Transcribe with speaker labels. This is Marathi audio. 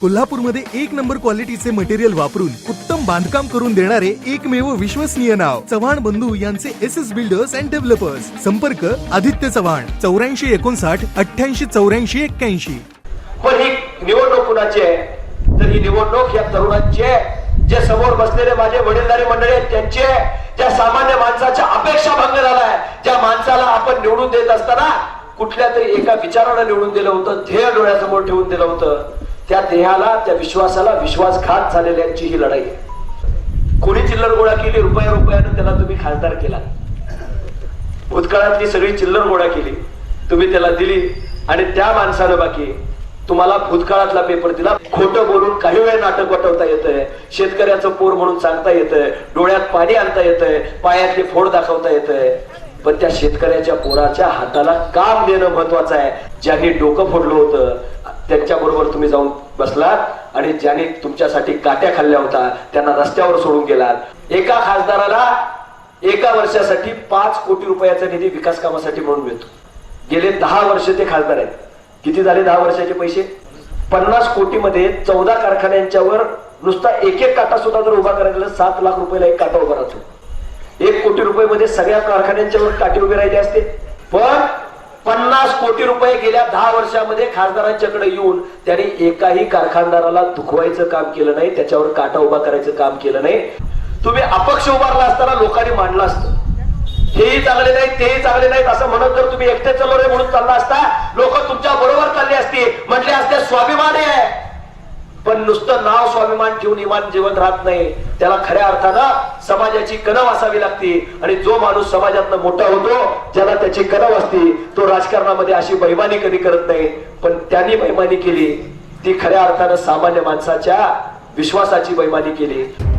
Speaker 1: कोल्हापूरमध्ये एक नंबर क्वालिटीचे मटेरियल वापरून उत्तम बांधकाम करून देणारे एकमेव विश्वसनीय नाव चव्हाण बंधू यांचे S S builders and developers संपर्क आदित्य चव्हाण चौऱ्याऐंशी एकोणसाठ अठ्ठ्याऐंशी चौऱ्याऐंशी एक्क्याऐंशी.
Speaker 2: पण ही निवडणूक कुणाची आहे? तर ही निवडणूक या तरुणांची आहे. जे समोर बसलेले माझे वडीलधारी मंडळी आहेत त्यांची आहे. ज्या सामान्य माणसाच्या अपेक्षा भंग झालाय ज्या माणसाला आपण निवडून देत असताना कुठल्या तरी एका विचारानं निवडून दिलं होतं ध्येय डोळ्यासमोर ठेवून दिलं होतं. त्या देहाला त्या विश्वासाला विश्वासघात झालेल्यांची ही लढाई. आहे कोणी चिल्लर गोळा केली रुपया रुपयानं त्याला तुम्ही खासदार केला भूतकाळातली सगळी चिल्लर गोळा केली तुम्ही त्याला दिली आणि त्या माणसानं बाकी तुम्हाला भूतकाळातला पेपर दिला. खोटं बोलून काही वेळ नाटक वटवता येतंय शेतकऱ्याचं पोर म्हणून सांगता येतंय डोळ्यात पाणी आणता येतंय पायातले फोड दाखवता येतंय. पण त्या शेतकऱ्याच्या पोराच्या हाताला काम देणं महत्वाचं आहे. ज्यांनी डोकं फोडलं होतं जाऊन बसलात आणि ज्याने तुमच्यासाठी काट्या खाल्ल्या होत्या त्यांना रस्त्यावर सोडून गेलात. एका खासदाराला एका वर्षासाठी पाच कोटी रुपयाचा निधी विकास कामासाठी म्हणून मिळतो. गेले दहा वर्ष ते खासदार आहेत. किती झाले दहा वर्षाचे पैसे? पन्नास कोटीमध्ये चौदा कारखान्यांच्यावर नुसता एक एक काटा सुद्धा जर उभा करायला गेलं, सात लाख रुपयाला एक काटा उभा राहतो. एक कोटी रुपये मध्ये सगळ्या कारखान्यांच्यावर काटे उभे राहिले असते. पण पन्नास कोटी रुपये गेल्या दहा वर्षामध्ये खासदारांच्याकडे येऊन त्याने एकाही कारखानदाराला दुखवायचं काम केलं नाही त्याच्यावर काटा उभा करायचं काम केलं नाही. तुम्ही अपक्ष उभारला असताना लोकांनी मांडलं असतं. हेही चांगले नाही तेही चांगले नाहीत असं म्हणत जर तुम्ही एकटे चालवले म्हणून चालला असता लोक तुमच्या बरोबर चालले असते म्हटले असते स्वाभिमानी आहे. पण नुसतं नाव स्वाभिमान ठेवून इमान जीवन राहत नाही. त्याला खऱ्या अर्थानं समाजाची कणव असावी लागते. आणि जो माणूस समाजातनं मोठा होतो ज्याला त्याची कणव असते तो राजकारणामध्ये अशी बैमानी कधी करत नाही. पण त्यांनी बैमानी केली. ती खऱ्या अर्थानं सामान्य माणसाच्या विश्वासाची बैमानी केली.